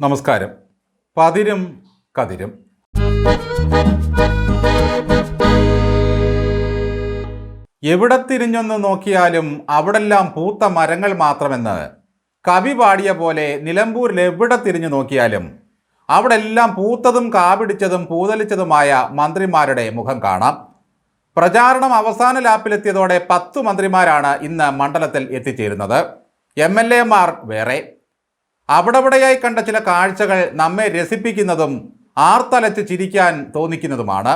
നമസ്കാരം. പതിരും കതിരും. എവിടെ തിരിഞ്ഞൊന്ന് നോക്കിയാലും അവിടെല്ലാം പൂത്ത മരങ്ങൾ മാത്രമെന്ന്. കവി പാടിയ പോലെ നിലമ്പൂരിൽ എവിടെ തിരിഞ്ഞു നോക്കിയാലും അവിടെ എല്ലാം പൂത്തതും കാപിടിച്ചതും പൂതലിച്ചതുമായ മന്ത്രിമാരുടെ മുഖം കാണാം. പ്രചാരണം അവസാന ലാപ്പിലെത്തിയതോടെ പത്തു മന്ത്രിമാരാണ് ഇന്ന് മണ്ഡലത്തിൽ എത്തിച്ചേരുന്നത്. എം എൽ എമാർ വേറെ. അവിടെവിടെയായി കണ്ട ചില കാഴ്ചകൾ നമ്മെ രസിപ്പിക്കുന്നതും ആർത്തലച്ച് ചിരിക്കാൻ തോന്നിക്കുന്നതുമാണ്.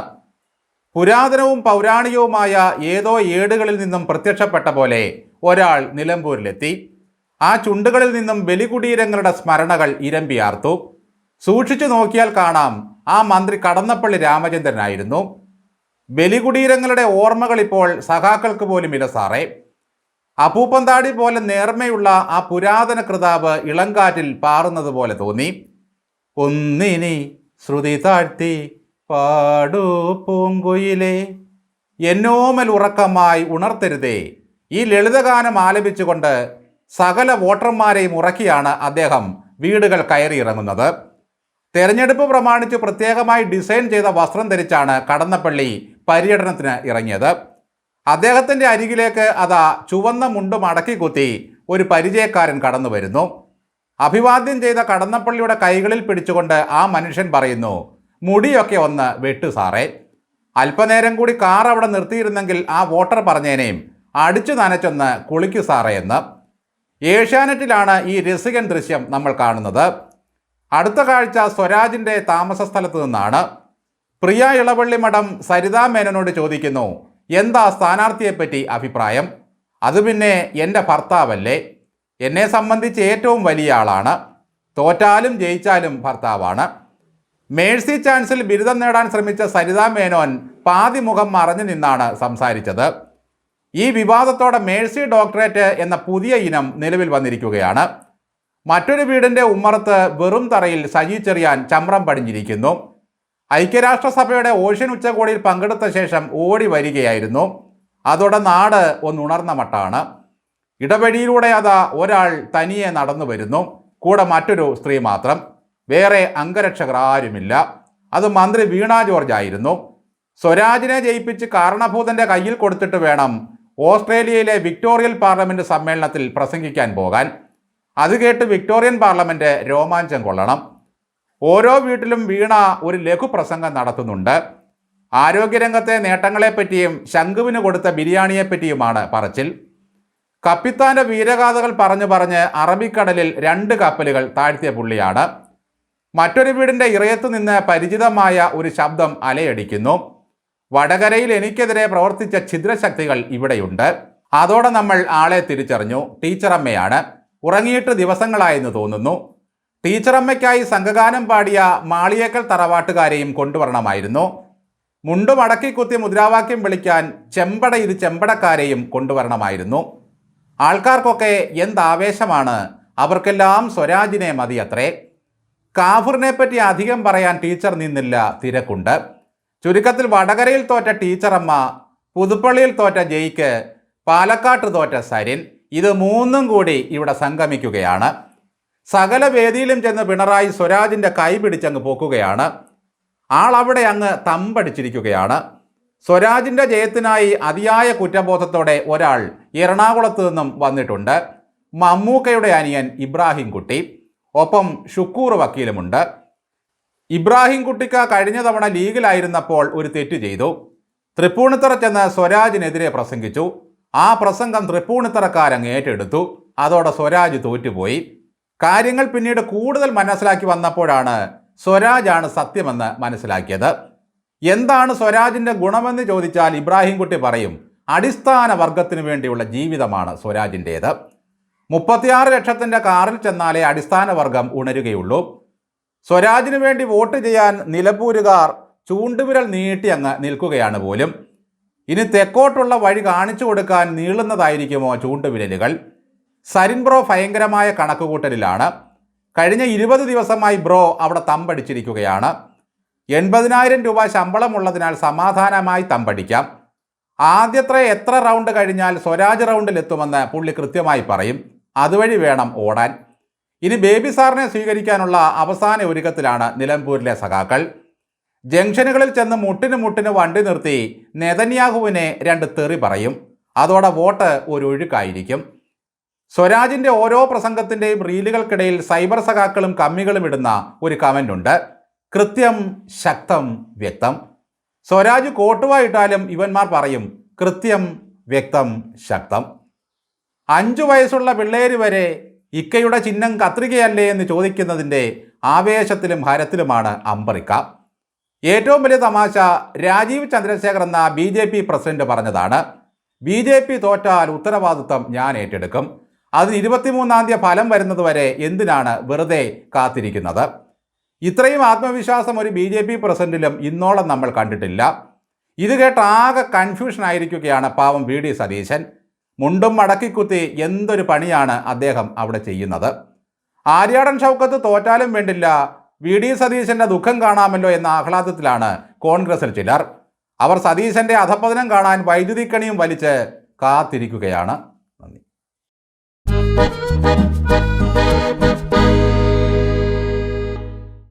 പുരാതനവും പൗരാണികവുമായ ഏതോ ഏടുകളിൽ നിന്നും പ്രത്യക്ഷപ്പെട്ട പോലെ ഒരാൾ നിലമ്പൂരിലെത്തി. ആ ചുണ്ടുകളിൽ നിന്നും ബലികുടീരങ്ങളുടെ സ്മരണകൾ ഇരമ്പിയാർത്തു. സൂക്ഷിച്ചു നോക്കിയാൽ കാണാം ആ മന്ത്രി കടന്നപ്പള്ളി രാമചന്ദ്രനായിരുന്നു. ബലികുടീരങ്ങളുടെ ഓർമ്മകൾ ഇപ്പോൾ സഖാക്കൾക്ക് പോലും ഇല്ല സാറേ. അപ്പൂപ്പന്താടി പോലെ നേർമയുള്ള ആ പുരാതന കൃതാവ് ഇളങ്കാറ്റിൽ പാറുന്നത് പോലെ തോന്നി. ഒന്നിനി ശ്രുതി താഴ്ത്തി പാടൂ പൂങ്കുയിലേ. എന്നോമൽ ഉറക്കമായി ഉണർത്തരുതേ. ഈ ലളിതഗാനം ആലപിച്ചുകൊണ്ട് സകല വോട്ടർമാരെയും ഉറക്കിയാണ് അദ്ദേഹം വീടുകൾ കയറിയിറങ്ങുന്നത്. തെരഞ്ഞെടുപ്പ് പ്രമാണിച്ച് പ്രത്യേകമായി ഡിസൈൻ ചെയ്ത വസ്ത്രം ധരിച്ചാണ് കടന്നപ്പള്ളി പര്യടനത്തിന് ഇറങ്ങിയത്. അദ്ദേഹത്തിന്റെ അരികിലേക്ക് അതാ ചുവന്ന മുണ്ട് മടക്കി കുത്തി ഒരു പരിചയക്കാരൻ കടന്നു വരുന്നു. അഭിവാദ്യം ചെയ്ത കടന്നപ്പള്ളിയുടെ കൈകളിൽ പിടിച്ചുകൊണ്ട് ആ മനുഷ്യൻ പറയുന്നു മുടിയൊക്കെ ഒന്ന് വെട്ടു സാറേ. അല്പനേരം കൂടി കാർ അവിടെ നിർത്തിയിരുന്നെങ്കിൽ ആ വോട്ടർ പറഞ്ഞേനേയും അടിച്ചു നനച്ചൊന്ന് കുളിക്കു സാറേ എന്ന്. ഏഷ്യാനെറ്റിലാണ് ഈ രസികൻ ദൃശ്യം നമ്മൾ കാണുന്നത്. അടുത്ത കാഴ്ച സ്വരാജിന്റെ താമസ സ്ഥലത്ത് നിന്നാണ്. പ്രിയ ഇളവള്ളി മഠം സരിതാ മേനോനോട് ചോദിക്കുന്നു എന്താ സ്ഥാനാർത്ഥിയെപ്പറ്റി അഭിപ്രായം? അത് പിന്നെ എന്റെ ഭർത്താവല്ലേ? എന്നെ സംബന്ധിച്ച് ഏറ്റവും വലിയ ആളാണ്. തോറ്റാലും ജയിച്ചാലും ഭർത്താവാണ്. മേഴ്സി ചാൻസിൽ ബിരുദം നേടാൻ ശ്രമിച്ച സരിതാ മേനോൻ പാതി മുഖം മറഞ്ഞു നിന്നാണ് സംസാരിച്ചത്. ഈ വിവാദത്തോടെ മേഴ്സി ഡോക്ടറേറ്റ് എന്ന പുതിയ ഇനം നിലവിൽ വന്നിരിക്കുകയാണ്. മറ്റൊരു വീടിന്റെ ഉമ്മറത്ത് വെറും തറയിൽ സജി ചെറിയാൻ ചമ്രം പടിഞ്ഞിരിക്കുന്നു. ഐക്യരാഷ്ട്രസഭയുടെ ഓഷ്യൻ ഉച്ചകോടിയിൽ പങ്കെടുത്ത ശേഷം ഓടി വരികയായിരുന്നു. അതോടെ നാട് ഒന്നുണർന്ന മട്ടാണ്. ഇടവഴിയിലൂടെ അതാ ഒരാൾ തനിയെ നടന്നു വരുന്നു. കൂടെ മറ്റൊരു സ്ത്രീ മാത്രം. വേറെ അംഗരക്ഷകർ ആരുമില്ല. അത് മന്ത്രി വീണ ജോർജ് ആയിരുന്നു. സ്വരാജിനെ ജയിപ്പിച്ച് കാരണഭൂതന്റെ കയ്യിൽ കൊടുത്തിട്ട് വേണം ഓസ്ട്രേലിയയിലെ വിക്ടോറിയൽ പാർലമെന്റ് സമ്മേളനത്തിൽ പ്രസംഗിക്കാൻ പോകാൻ. അത് കേട്ട് വിക്ടോറിയൻ പാർലമെന്റ് രോമാഞ്ചം കൊള്ളണം. ഓരോ വീട്ടിലും വീണ ഒരു ലഘു പ്രസംഗം നടത്തുന്നുണ്ട്. ആരോഗ്യരംഗത്തെ നേട്ടങ്ങളെപ്പറ്റിയും ശംഖുവിന് കൊടുത്ത ബിരിയാണിയെപ്പറ്റിയുമാണ് പറച്ചിൽ. കപ്പിത്താന്റെ വീരഗാഥകൾ പറഞ്ഞു പറഞ്ഞ് അറബിക്കടലിൽ രണ്ട് കപ്പലുകൾ താഴ്ത്തിയ പുള്ളിയാണ്. മറ്റൊരു വീടിന്റെ ഇറയത്തു നിന്ന് പരിചിതമായ ഒരു ശബ്ദം അലയടിക്കുന്നു. വടകരയിൽ എനിക്കെതിരെ പ്രവർത്തിച്ച ഛിദ്രശക്തികൾ ഇവിടെയുണ്ട്. അതോടെ നമ്മൾ ആളെ തിരിച്ചറിഞ്ഞു. ടീച്ചറമ്മയാണ്. ഉറങ്ങിയിട്ട് ദിവസങ്ങളായെന്ന് തോന്നുന്നു. ടീച്ചറമ്മയ്ക്കായി സംഘഗാനം പാടിയ മാളിയേക്കൽ തറവാട്ടുകാരെയും കൊണ്ടുവരണമായിരുന്നു. മുണ്ടു മടക്കി കുത്തി മുദ്രാവാക്യം വിളിക്കാൻ ചെമ്പട ചെമ്പടക്കാരെയും കൊണ്ടുവരണമായിരുന്നു. ആൾക്കാർക്കൊക്കെ എന്താവേശമാണ്? അവർക്കെല്ലാം സ്വരാജിനെ കാഫറിനെ പറ്റി അധികം പറയാൻ ടീച്ചർ നിന്നില്ല തിരക്കുണ്ട്. ചുരുക്കത്തിൽ വടകരയിൽ തോറ്റ ടീച്ചറമ്മ പുതുപ്പള്ളിയിൽ തോറ്റ ജയിക്ക് പാലക്കാട്ട് തോറ്റ സരിൻ ഇത് മൂന്നും കൂടി ഇവിടെ സംഗമിക്കുകയാണ്. സകല വേദിയിലും ചെന്ന് പിണറായി സ്വരാജിന്റെ കൈ പിടിച്ചങ്ങ് പോക്കുകയാണ്. ആളവിടെ അങ്ങ് തമ്പടിച്ചിരിക്കുകയാണ്. സ്വരാജിന്റെ ജയത്തിനായി അതിയായ കുറ്റബോധത്തോടെ ഒരാൾ എറണാകുളത്ത് നിന്നും വന്നിട്ടുണ്ട്. മമ്മൂക്കയുടെ അനിയൻ ഇബ്രാഹിം കുട്ടി. ഒപ്പം ഷുക്കൂർ വക്കീലുമുണ്ട്. ഇബ്രാഹിം കുട്ടിക്ക കഴിഞ്ഞ തവണ ലീഗിലായിരുന്നപ്പോൾ ഒരു തെറ്റ് ചെയ്തു. തൃപ്പൂണിത്തറ ചെന്ന് സ്വരാജിനെതിരെ പ്രസംഗിച്ചു. ആ പ്രസംഗം തൃപ്പൂണിത്തറക്കാരങ്ങ് ഏറ്റെടുത്തു. അതോടെ സ്വരാജ് തോറ്റുപോയി. കാര്യങ്ങൾ പിന്നീട് കൂടുതൽ മനസ്സിലാക്കി വന്നപ്പോഴാണ് സ്വരാജാണ് സത്യമെന്ന് മനസ്സിലാക്കിയത്. എന്താണ് സ്വരാജിന്റെ ഗുണമെന്ന് ചോദിച്ചാൽ ഇബ്രാഹിംകുട്ടി പറയും അടിസ്ഥാന വർഗത്തിന് വേണ്ടിയുള്ള ജീവിതമാണ് സ്വരാജിന്റേത് മുപ്പത്തിയാറ് ലക്ഷത്തിന്റെ കാറിൽ ചെന്നാലേ അടിസ്ഥാന വർഗം ഉണരുകയുള്ളൂ. സ്വരാജിന് വേണ്ടി വോട്ട് ചെയ്യാൻ നിലമ്പൂരുകാർ ചൂണ്ടുവിരൽ നീട്ടി അങ്ങ് നിൽക്കുകയാണ് പോലും. ഇനി തെക്കോട്ടുള്ള വഴി കാണിച്ചു കൊടുക്കാൻ നീളുന്നതായിരിക്കുമോ ചൂണ്ടുവിരലുകൾ? സരിൻ ബ്രോ ഭയങ്കരമായ കണക്കുകൂട്ടലിലാണ്. കഴിഞ്ഞ ഇരുപത് ദിവസമായി ബ്രോ അവിടെ തമ്പടിച്ചിരിക്കുകയാണ്. എൺപതിനായിരം രൂപ ശമ്പളമുള്ളതിനാൽ സമാധാനമായി തമ്പടിക്കാം. ആദ്യത്തെ എത്ര റൗണ്ട് കഴിഞ്ഞാൽ സ്വരാജ് റൗണ്ടിലെത്തുമെന്ന് പുള്ളി കൃത്യമായി പറയും. അതുവഴി വേണം ഓടാൻ. ഇനി ബേബി സാറിനെ സ്വീകരിക്കാനുള്ള അവസാന ഒരുക്കത്തിലാണ് നിലമ്പൂരിലെ സഖാക്കൾ. ജംഗ്ഷനുകളിൽ ചെന്ന് മുട്ടിന് മുട്ടിന് വണ്ടി നിർത്തി നെതന്യാഹുവിനെ രണ്ട് തെറി പറയും. അതോടെ വോട്ട് ഒരു ഒഴുക്കായിരിക്കും. സ്വരാജിന്റെ ഓരോ പ്രസംഗത്തിന്റെയും റീലുകൾക്കിടയിൽ സൈബർ സഖാക്കളും കമ്മികളും ഇടുന്ന ഒരു കമന്റ് ഉണ്ട് കൃത്യം ശക്തം വ്യക്തം. സ്വരാജ് കോട്ടുവായിട്ടാലും ഇവന്മാർ പറയും കൃത്യം വ്യക്തം ശക്തം. അഞ്ചു വയസ്സുള്ള പിള്ളേര് വരെ ഇക്കയുടെ ചിഹ്നം കത്രികയല്ലേ എന്ന് ചോദിക്കുന്നതിന്റെ ആവേശത്തിലും ഹരത്തിലുമാണ് അമ്പറിക്ക. ഏറ്റവും വലിയ തമാശ രാജീവ് ചന്ദ്രശേഖർ എന്ന ബി ജെ പി പ്രസിഡന്റ് പറഞ്ഞതാണ് ബി ജെ പി തോറ്റാൽ ഉത്തരവാദിത്വം ഞാൻ ഏറ്റെടുക്കും. അതിന് ഇരുപത്തിമൂന്നാം തീയതി ഫലം വരുന്നത് വരെ എന്തിനാണ് വെറുതെ കാത്തിരിക്കുന്നത്? ഇത്രയും ആത്മവിശ്വാസം ഒരു ബി ജെ പി പ്രസിഡന്റിലും ഇന്നോളം നമ്മൾ കണ്ടിട്ടില്ല. ഇത് കേട്ട ആകെ കൺഫ്യൂഷൻ ആയിരിക്കുകയാണ് പാവം വി ഡി സതീശൻ. മുണ്ടും മടക്കിക്കുത്തി എന്തൊരു പണിയാണ് അദ്ദേഹം അവിടെ ചെയ്യുന്നത്? ആര്യാടൻ ഷൗക്കത്ത് തോറ്റാലും വേണ്ടില്ല വി ഡി സതീശന്റെ ദുഃഖം കാണാമല്ലോ എന്ന ആഹ്ലാദത്തിലാണ് കോൺഗ്രസിൽ ചിലർ. അവർ സതീശന്റെ അധപ്പതനം കാണാൻ വൈദ്യുതിക്കണിയും വലിച്ച് കാത്തിരിക്കുകയാണ്. Thank you.